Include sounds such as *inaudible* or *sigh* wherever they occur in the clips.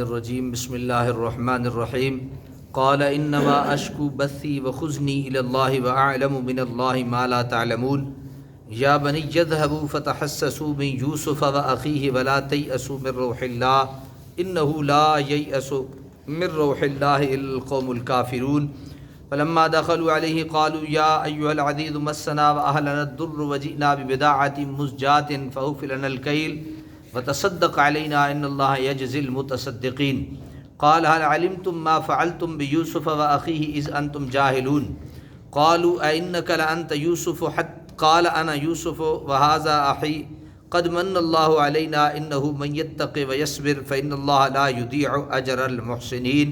الرجيم بسم الله الرحمن الرحيم. قال إنما أشكو بثي وخزني إلى الله وأعلم من الله ما لا تعلمون. يا بني اذهبوا فتحسسوا من يوسف وأخيه ولا تيأسوا من روح الله. إنه لا ييأس من روح الله إلا القوم الكافرون. فلما دخلوا عليه قالوا يا أيها العزيز مسنا وأهلنا الضر وجئنا ببداعة مزجات فأوفلنا الكيل. وتصدق علينا ان الله يجزي المتصدقين. قال، هل علمتم ما فعلتم بيوسف واخيه اذ انتم جاهلون؟ قالوا ائنك لانت يوسف حتى قال انا يوسف وهذا اخي قد من الله علينا انه من يتق ويصبر فان الله لا يضيع اجر المحسنين.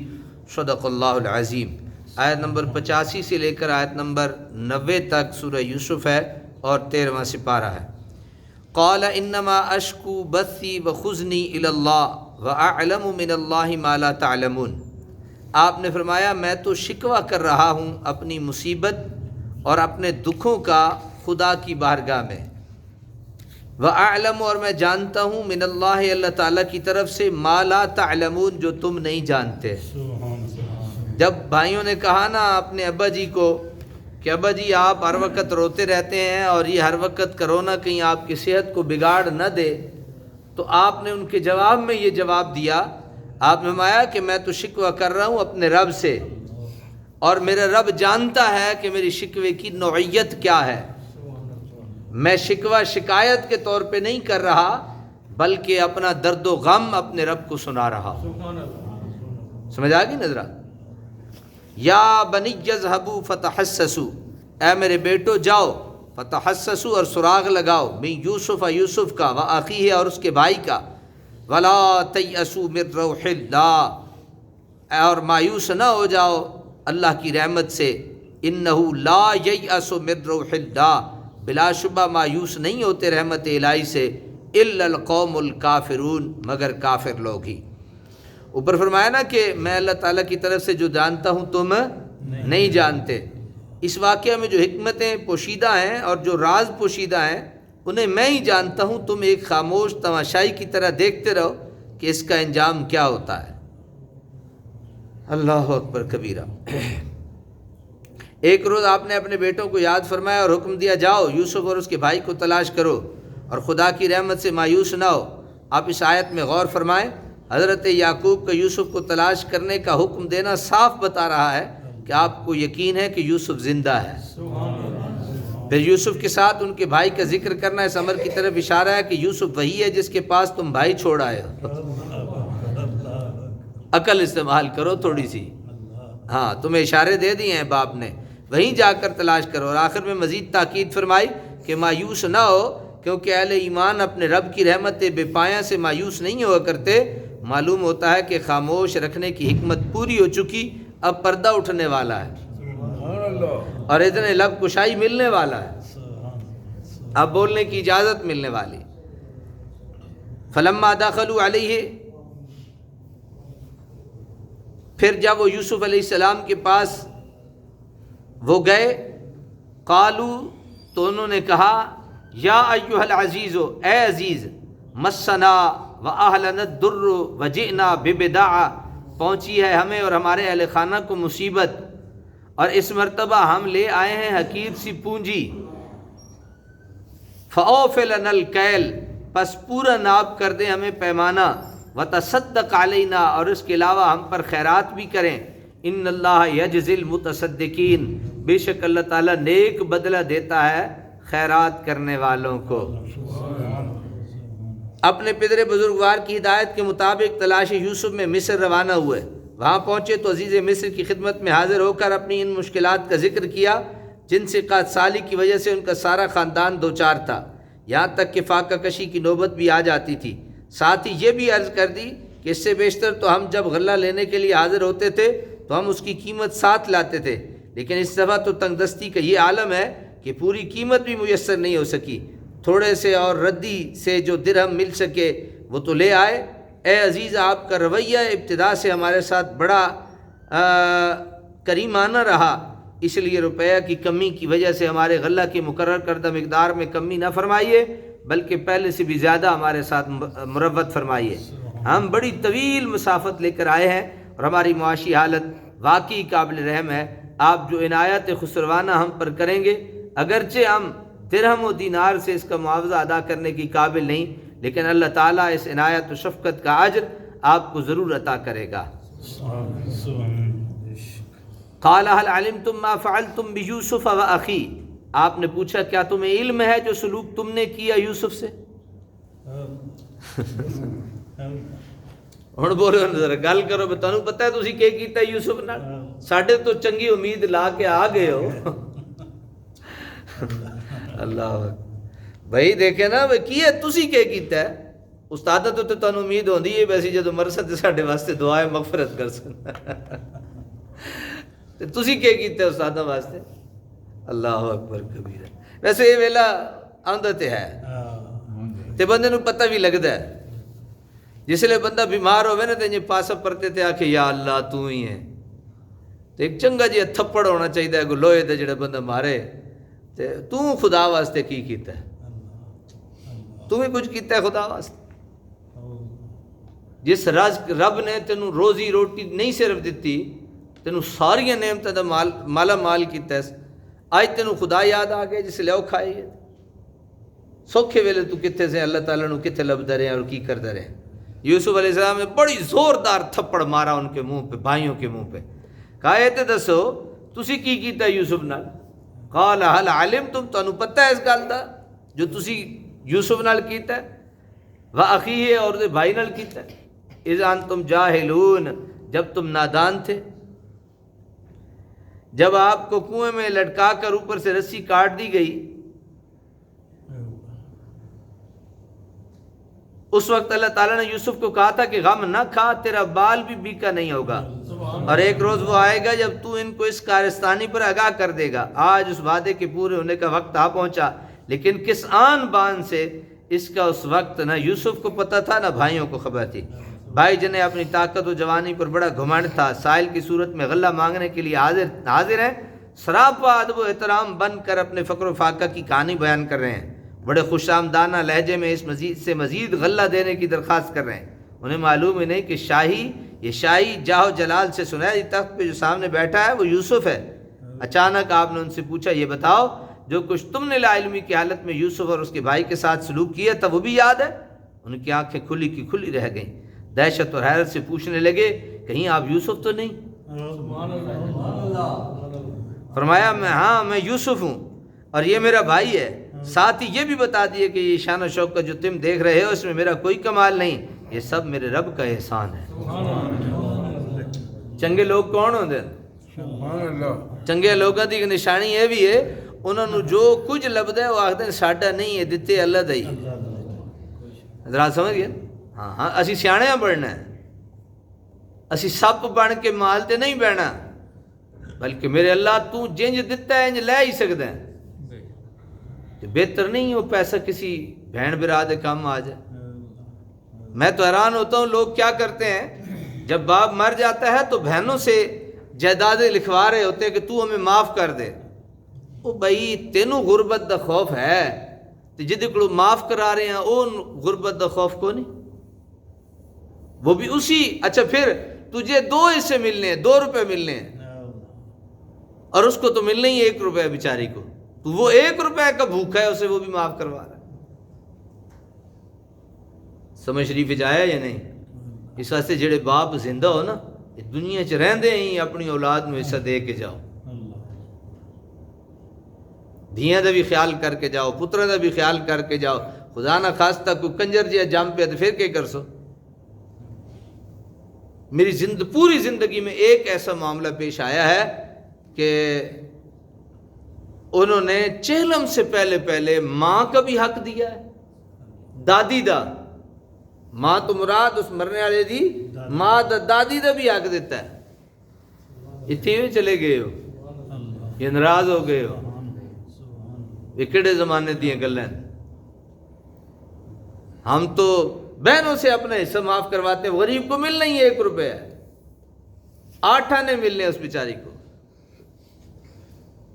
صدق الله العظیم آیت نمبر پچاسی سے لے کر آیت نمبر نوے تک سورہ یوسف ہے اور تیرہواں سپارہ ہے۔ قال انما اشکو بثی و خزنی اللہ و علم من اللہ ما لا تعلمون۔ آپ نے فرمایا میں تو شکوہ کر رہا ہوں اپنی مصیبت اور اپنے دکھوں کا خدا کی بارگاہ میں۔ و علم اور میں جانتا ہوں من اللہ اللہ تعالیٰ کی طرف سے ما لا تعلمون جو تم نہیں جانتے۔ جب بھائیوں نے کہا نا اپنے ابا جی کو کہ ابا جی آپ ہر وقت روتے رہتے ہیں اور یہ ہر وقت کرونا کہیں آپ کی صحت کو بگاڑ نہ دے۔ تو آپ نے ان کے جواب میں یہ جواب دیا۔ آپ نے مایا کہ میں تو شکوہ کر رہا ہوں اپنے رب سے۔ اور میرا رب جانتا ہے کہ میری شکوے کی نوعیت کیا ہے۔ میں شکوہ شکایت کے طور پہ نہیں کر رہا بلکہ اپنا درد و غم اپنے رب کو سنا رہا ہوں۔ سمجھ آ گئی نظرہ یا بنی یذهبوا فتحسسوا اے میرے بیٹو، جاؤ فتحسسوا اور سراغ لگاؤ۔ میں یوسف یوسف کا، و عقی ہے اور اس کے بھائی کا۔ ولا تیأسوا من روح اللہ۔ اور مایوس نہ ہو جاؤ اللہ کی رحمت سے۔ انہو لا ییأس من روح اللہ۔ بلا شبہ مایوس نہیں ہوتے رحمت الہی سے۔ الا القوم الکافرون، مگر کافر لوگ ہی۔ اوپر فرمایا نا کہ میں اللہ تعالیٰ کی طرف سے جو جانتا ہوں تم نہیں جانتے۔ اس واقعہ میں جو حکمتیں پوشیدہ ہیں اور جو راز پوشیدہ ہیں انہیں میں ہی جانتا ہوں۔ تم ایک خاموش تماشائی کی طرح دیکھتے رہو کہ اس کا انجام کیا ہوتا ہے۔ اللہ اکبر کبیرہ۔ ایک روز آپ نے اپنے بیٹوں کو یاد فرمایا اور حکم دیا جاؤ یوسف اور اس کے بھائی کو تلاش کرو اور خدا کی رحمت سے مایوس نہ ہو۔ آپ اس آیت میں غور فرمائیں۔ حضرت یعقوب کا یوسف کو تلاش کرنے کا حکم دینا صاف بتا رہا ہے کہ آپ کو یقین ہے کہ یوسف زندہ ہے۔ پھر یوسف کے ساتھ ان کے بھائی کا ذکر کرنا اس عمر کی طرف اشارہ ہے کہ یوسف وہی ہے جس کے پاس تم بھائی چھوڑ آئے ہو۔ عقل استعمال کرو تھوڑی سی۔ ہاں تمہیں اشارے دے دیے ہیں باپ نے۔ وہیں جا کر تلاش کرو۔ اور آخر میں مزید تاکید فرمائی کہ مایوس نہ ہو کیونکہ اہل ایمان اپنے رب کی رحمت بے پایاں سے مایوس نہیں ہوا کرتے۔ معلوم ہوتا ہے کہ خاموش رکھنے کی حکمت پوری ہو چکی، اب پردہ اٹھنے والا ہے۔ اور اتنے لب کشائی ملنے والا ہے۔ اب بولنے کی اجازت ملنے والی۔ فلما داخلوا علیہ، پھر جب وہ یوسف علیہ السلام کے پاس وہ گئے قالو تو انہوں نے کہا، یا ایوہ العزیز اے عزیز، مسنا و اہلنت در و جنا ببدا پہنچی ہے ہمیں اور ہمارے اہل خانہ کو مصیبت۔ اور اس مرتبہ ہم لے آئے ہیں حقیر سی پونجی۔ فعوفل الکیل پس پورا ناب کر دیں ہمیں پیمانہ۔ و تصدق علینا اور اس کے علاوہ ہم پر خیرات بھی کریں۔ ان اللہ یجز المتصدقین بے شک اللہ تعالیٰ نیک بدلہ دیتا ہے خیرات کرنے والوں کو۔ اپنے پدر بزرگوار کی ہدایت کے مطابق تلاش یوسف میں مصر روانہ ہوئے۔ وہاں پہنچے تو عزیز مصر کی خدمت میں حاضر ہو کر اپنی ان مشکلات کا ذکر کیا، جن سے قاد سالی کی وجہ سے ان کا سارا خاندان دو چار تھا۔ یہاں تک کہ فاقہ کشی کی نوبت بھی آ جاتی تھی۔ ساتھ ہی یہ بھی عرض کر دی کہ اس سے بیشتر تو ہم جب غلہ لینے کے لیے حاضر ہوتے تھے، تو ہم اس کی قیمت ساتھ لاتے تھے۔ لیکن اس دفعہ تو تنگ دستی کا یہ عالم ہے کہ پوری قیمت بھی میسر نہیں ہو سکی۔ تھوڑے سے اور ردی سے جو درہم مل سکے، وہ تو لے آئے۔ اے عزیز، آپ کا رویہ ابتدا سے ہمارے ساتھ بڑا کریمانہ رہا۔ اس لیے روپیہ کی کمی کی وجہ سے ہمارے غلہ کی مقرر کردہ مقدار میں کمی نہ فرمائیے، بلکہ پہلے سے بھی زیادہ ہمارے ساتھ مروت فرمائیے۔ ہم بڑی طویل مسافت لے کر آئے ہیں اور ہماری معاشی حالت واقعی قابل رحم ہے۔ آپ جو عنایت خسروانہ ہم پر کریں گے، اگرچہ ہم درہم و دینار سے اس کا معاوضہ ادا کرنے کی قابل نہیں لیکن اللہ تعالیٰ اس عنایت و شفقت کا اجر آپ کو ضرور عطا کرے گا قال هل علمتم ما فعلتم بيوسف واخي آپ نے پوچھا کیا تمہیں علم ہے جو سلوک تم نے کیا یوسف سے ہن بولو ذرا گل کرو میں تانوں پتہ ہے تسی کی کیتا یوسف نال ساڈے تو چنگی امید لا کے آ گئے ہو اللہ بھائی دیکھے نا بھائی کی ہے؟ تسی کی کیتا ہے؟ استاد تو تو تن امید ہوندی ہے ویسے جدوں مرسن تے ساڈے واسطے دعائیں مغفرت کر سن۔ *laughs* تے تسی کی کیتا ہے استاداں واسطے؟ اللہ اکبر کبیر ویسے یہ ویلا آندا تے ہے۔ ہاں۔ تے بندے نو پتہ بھی لگدا ہے۔ جس لیے بندہ بیمار ہوئے نا تے جے پاسا پرتے تے آکھے یا اللہ تو ہی ہے۔ تے ایک چنگا جی تھپڑ ہونا چاہیے ہے کوئی لوہے جڑے بندہ مارے۔ تے تو خدا واسطے کی کیتا ہے؟ تو بھی کچھ کیتا ہے خدا واسطے؟ جس رز رب نے تینوں روزی روٹی نہیں صرف دیتی تینوں ساری نعمتوں کا مال مالا مال کیتا ہے۔ اج تینوں خدا یاد آ گیا جس لو کھائی ہے۔ سوکھے ویلے تو کتنے سے اللہ تعالیٰ نے کتنے لبدا رہے ہیں اور کی کرتا رہے ہیں؟ یوسف علیہ السلام نے بڑی زوردار تھپڑ مارا ان کے منہ پہ بھائیوں کے منہ پہ۔ کہا یہ تو دسو تسی کی کیتا یوسف نال؟ قال، هل علمتم؟ ਤੁਹਾਨੂੰ ہے اس گل ਗੱਲ جو ਜੋ یوسف نال کیتا و عقی ہے اور دے بھائی نال کیتا ہے۔ اذ انتم جاهلون جب تم نادان تھے۔ جب آپ کو کنویں میں لٹکا کر اوپر سے رسی کاٹ دی گئی، اس وقت اللہ تعالیٰ نے یوسف کو کہا تھا کہ غم نہ کھا، تیرا بال بھی بیکا نہیں ہوگا۔ اور ایک روز وہ آئے گا جب تو ان کو اس کارستانی پر آگاہ کر دے گا۔ آج اس وعدے کے پورے ہونے کا وقت آ پہنچا، لیکن کس آن بان سے اس کا اس وقت نہ یوسف کو پتہ تھا، نہ بھائیوں کو خبر تھی۔ بھائی جنہیں اپنی طاقت و جوانی پر بڑا گھمنڈ تھا سائل کی صورت میں غلہ مانگنے کے لیے حاضر حاضر ہیں۔ و ادب و احترام بن کر اپنے فقر و فاقہ کی کہانی بیان کر رہے ہیں۔ بڑے خوش آمدانہ لہجے میں اس مزید سے مزید غلہ دینے کی درخواست کر رہے ہیں۔ انہیں معلوم ہی نہیں کہ شاہی یہ شاہی جاہ و جلال سے سنا یہ تخت پہ جو سامنے بیٹھا ہے، وہ یوسف ہے۔ اچانک آپ نے ان سے پوچھا، یہ بتاؤ، جو کچھ تم نے لا علمی کی حالت میں یوسف اور اس کے بھائی کے ساتھ سلوک کیا تھا، وہ بھی یاد ہے؟ ان کی آنکھیں کھلی کی کھلی رہ گئیں۔ دہشت اور حیرت سے پوچھنے لگے، کہیں آپ یوسف تو نہیں؟ فرمایا، میں ہاں میں یوسف ہوں اور یہ میرا بھائی ہے۔ ساتھ ہی یہ بھی بتا دیے کہ یہ شان و شوق کا جو تم دیکھ رہے ہو، اس میں میرا کوئی کمال نہیں۔ یہ سب میرے رب کا احسان ہے۔ چنگے لوگ کون ہوتے ہیں چنگے لوگوں کی نشانی یہ بھی ہے انہوں نے جو کچھ لبدا ہے وہ آخر ساڈا نہیں ہے دیتے اللہ دا ہی۔ سمجھ گئے؟ ہاں ہاں اسی سیاح بڑھنا ہے۔ اسی سپ بن کے مال تے نہیں بہنا۔ بلکہ میرے اللہ تو جنج دیتا ہے انج لے ہی سکتا ہے۔ بہتر نہیں وہ پیسہ کسی بہن برا دے کام آ جائے۔ میں تو حیران ہوتا ہوں، لوگ کیا کرتے ہیں؟ جب باپ مر جاتا ہے تو بہنوں سے جائیدادیں لکھوا رہے ہوتے ہیں کہ تو ہمیں معاف کر دے۔ او بھائی، تینوں غربت دا خوف ہے۔ تو جدے کو معاف کرا رہے ہیں او غربت دا خوف کو نہیں وہ بھی اسی۔ اچھا پھر تجھے دو حصے ملنے ہیں، دو روپے ملنے ہیں۔ اور اس کو تو ملنے ہی ایک روپے بیچاری کو۔ تو وہ ایک روپے کا بھوکا ہے، اسے وہ بھی معاف کروا رہا سمجھ شریف جایا یا نہیں؟ اس واسطے جڑے باپ زندہ ہو نا دنیا چ رہندے ہی اپنی اولاد نو حصہ دے کے جاؤ۔ دھیاں دا بھی خیال کر کے جاؤ، پتراں دا بھی خیال کر کے جاؤ۔ خدا نہ خاصتا کوئی کنجر جیا جم پہ تو پھر کے کر سو میری زند، پوری زندگی میں ایک ایسا معاملہ پیش آیا ہے کہ انہوں نے چہلم سے پہلے پہلے ماں کا بھی حق دیا ہے، دادی دا۔ ماں تو مراد اس مرنے والے دی، ماں دا دادی دا بھی آگ دیتا ہے۔ اتنے بھی چلے گئے ہو۔ یہ ناراض ہو گئے ہو۔ یہ کہڑے زمانے دیا گلیں۔ ہم تو بہنوں سے اپنا حصہ معاف کرواتے ہیں غریب کو مل نہیں ہے ایک روپے آٹھ آنے ملنے اس بیچاری کو۔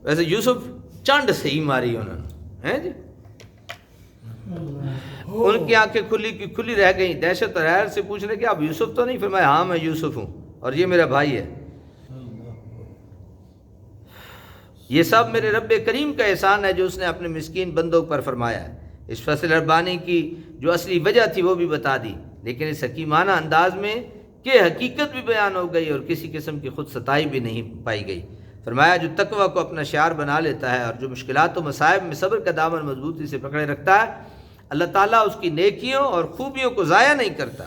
ویسے یوسف چنڈ سے ہی ماری انہوں نے۔ ہیں جی؟ ان کی آنکھیں کھلی کی کھلی رہ گئیں، دہشت اور حیر سے پوچھ رہے کہ آپ یوسف تو نہیں؟ فرمایا ہاں میں یوسف ہوں اور یہ میرا بھائی ہے۔ یہ سب میرے رب کریم کا احسان ہے جو اس نے اپنے مسکین بندوں پر فرمایا ہے۔ اس فصل اربانی کی جو اصلی وجہ تھی وہ بھی بتا دی۔ لیکن اس حکیمانہ انداز میں کہ حقیقت بھی بیان ہو گئی اور کسی قسم کی خود ستائی بھی نہیں پائی گئی۔ فرمایا، جو تقوی کو اپنا شعار بنا لیتا ہے اور جو مشکلات و مصائب میں صبر کا دامن مضبوطی سے پکڑے رکھتا ہے اللہ تعالیٰ اس کی نیکیوں اور خوبیوں کو ضائع نہیں کرتا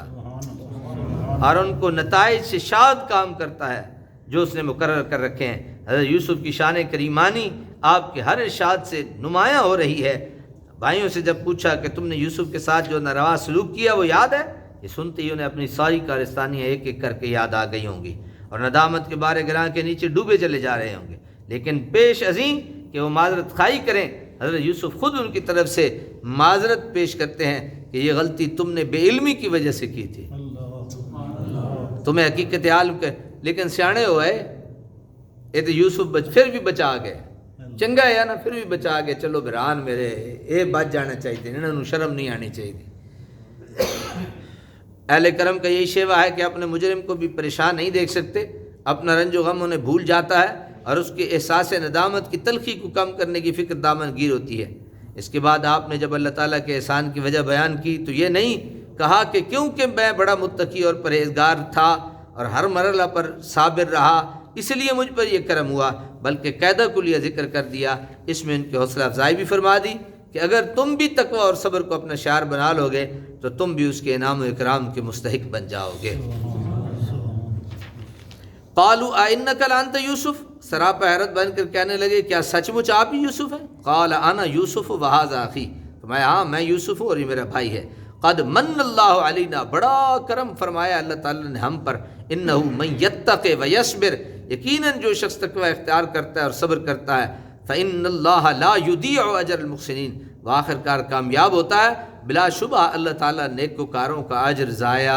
اور ان کو نتائج سے شاد کام کرتا ہے جو اس نے مقرر کر رکھے ہیں۔ حضرت یوسف کی شان کریمانی آپ کے ہر ارشاد سے نمایاں ہو رہی ہے۔ بھائیوں سے جب پوچھا کہ تم نے یوسف کے ساتھ جو ناروا سلوک کیا وہ یاد ہے؟ یہ سنتے ہی انہیں اپنی ساری کارستانیاں ایک ایک کر کے یاد آ گئی ہوں گی اور ندامت کے بارے گراں کے نیچے ڈوبے چلے جا رہے ہوں گے۔ لیکن پیش عظیم کہ وہ معذرت خائی کریں حضرت یوسف خود ان کی طرف سے معذرت پیش کرتے ہیں کہ یہ غلطی تم نے بے علمی کی وجہ سے کی تھی۔ تمہیں حقیقت عالم کے لیکن سیانے ہوئے، یہ تو یوسف بچ پھر بھی بچا گئے۔ چنگا ہے نا پھر بھی بچا گئے۔ چلو بران میرے یہ بچ جانا چاہیے۔ انہوں نے شرم نہیں آنی چاہیے۔ اہل کرم کا یہی شیوا ہے کہ اپنے مجرم کو بھی پریشان نہیں دیکھ سکتے۔ اپنا رنج و غم انہیں بھول جاتا ہے۔ اور اس کے احساس ندامت کی تلخی کو کم کرنے کی فکر دامن گیر ہوتی ہے۔ اس کے بعد آپ نے جب اللہ تعالیٰ کے احسان کی وجہ بیان کی تو یہ نہیں کہا کہ کیونکہ میں بڑا متقی اور پرہیزگار تھا اور ہر مرحلہ پر صابر رہا، اس لیے مجھ پر یہ کرم ہوا، بلکہ قیدہ کو لیا، ذکر کر دیا۔ اس میں ان کی حوصلہ افزائی بھی فرما دی کہ اگر تم بھی تقوی اور صبر کو اپنا شعار بنا لو گے تو تم بھی اس کے انعام و اکرام کے مستحق بن جاؤ گے۔ قالو آئن کل انت یوسف؟ سراپا حیرت بن کر کہنے لگے، کیا سچ مچ آپ ہی یوسف ہیں؟ قال، انا یوسف و آخی تو میں ہاں میں یوسف ہوں اور یہ میرا بھائی ہے۔ قد من اللہ علینا، بڑا کرم فرمایا اللہ تعالیٰ نے ہم پر۔ انہو من یتق و یصبر، یقیناً جو شخص تقوی اختیار کرتا ہے اور صبر کرتا ہے، فإن اللہ لا یضیع اجر المحسنین وآخر کار کامیاب ہوتا ہے۔ بلا شبہ اللہ تعالیٰ نیک کاروں کا اجر ضائع